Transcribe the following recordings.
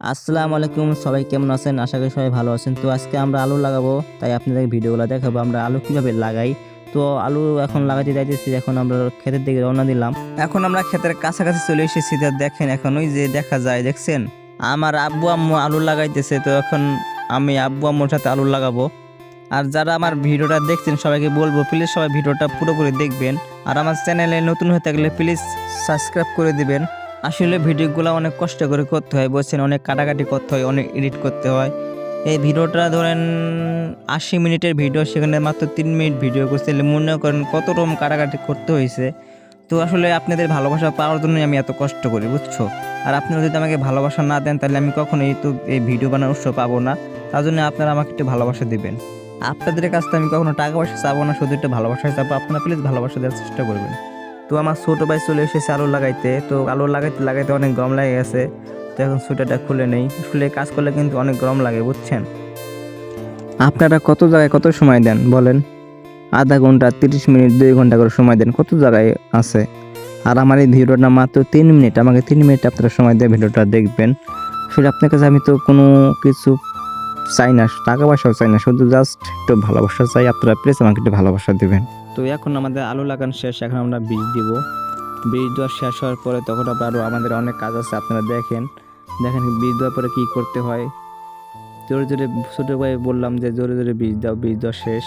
আসসালামু আলাইকুম, সবাই কেমন আছেন? আশা করি সবাই ভালো আছেন। তো আজকে আমরা আলু লাগাবো, তাই আপনাদের ভিডিওগুলো দেখাবো আমরা আলু কীভাবে লাগাই। তো আলু এখন লাগাতে যাইতেছি, এখন আমরা ক্ষেতের দিকে রওনা দিলাম। এখন আমরা ক্ষেতের কাছাকাছি চলে এসেছি, তো দেখেন এখন ওই যে দেখা যায়, দেখছেন? আমার আব্বু আম্মু আলু লাগাইতেছে, তো এখন আমি আব্বু আম্মুর সাথে আলু লাগাবো। আর যারা আমার ভিডিওটা দেখছেন, সবাইকে বলব প্লিজ সবাই ভিডিওটা পুরোপুরি দেখবেন। আর আমার চ্যানেলে নতুন হয়ে থাকলে প্লিজ সাবস্ক্রাইব করে দিবেন। আসলে ভিডিওগুলো অনেক কষ্ট করে করতে হয় বলছেন অনেক কাটাকাটি করতে হয়, অনেক এডিট করতে হয়। এই ভিডিওটা ধরেন আশি মিনিটের ভিডিও, সেখানে মাত্র তিন মিনিট ভিডিও করছে। মনে করেন কত রকম কাটাকাটি করতে হয়েছে। তো আসলে আপনাদের ভালোবাসা পাওয়ার জন্যই আমি এত কষ্ট করি, বুঝছ? আর আপনারা যদি আমাকে ভালোবাসা না দেন, তাহলে আমি কখনোই তো এই ভিডিও বানানোর উৎস পাবো না। তার জন্য আপনারা আমাকে একটু ভালোবাসা দিবেন। আপনাদের কাছ থেকে আমি কখনো টাকা পয়সা চাবো না, শুধু একটু ভালোবাসা চাবো। আপনারা প্লিজ ভালোবাসা দেওয়ার চেষ্টা করবেন। তো আমার ছোটো ভাই চলে এসেছে আলু লাগাইতে। তো আলু লাগাইতে লাগাইতে অনেক গরম লাগে গেছে। তো এখন সোয়েটারটা খুলে নেই। খুলে কাজ করলে কিন্তু অনেক গরম লাগে, বুঝছেন? আপনারা কত জায়গায় কত সময় দেন বলেন? আধা ঘণ্টা, তিরিশ মিনিট, দুই ঘণ্টা করে সময় দেন, কত জায়গায় আছে? আর আমার এই ভিডিওটা মাত্র তিন মিনিট, আমাকে তিন মিনিট আপনারা সময় দিয়ে ভিডিওটা দেখবেন। আসলে আপনার কাছে আমি তো কোনো কিছু চাই না, টাকা পয়সাও চাই না, শুধু জাস্ট একটু ভালোবাসা চাই। আপনারা প্লিজ আমাকে একটু ভালোবাসা দিবেন। তো এখন আমাদের আলু লাগান শেষ, এখন আমরা বীজ দিব। বীজ দেওয়া শেষ হওয়ার পরে তখন আবার আরও আমাদের অনেক কাজ আছে, আপনারা দেখেন। দেখেন বীজ দেওয়ার পরে কী করতে হয়। জোরে জোরে ছোটো ভাই বললাম যে জোরে জোরে বীজ দাও, বীজ দেওয়া শেষ।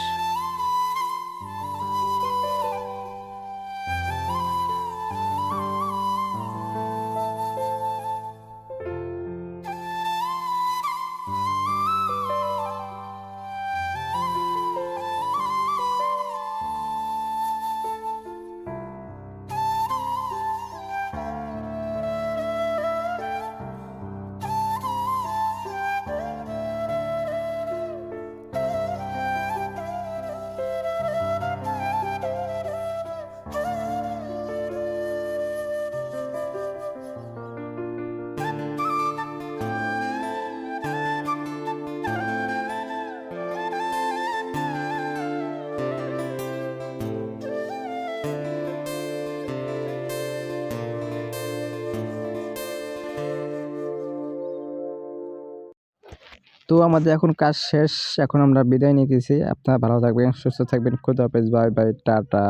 তো আমাদের এখন কাজ শেষ, এখন আমরা বিদায় নিতেছি। আপনারা ভালো থাকবেন, সুস্থ থাকবেন। খুদা হাফেজ, বাই বাই, টাটা,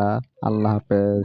আল্লাহ হাফেজ।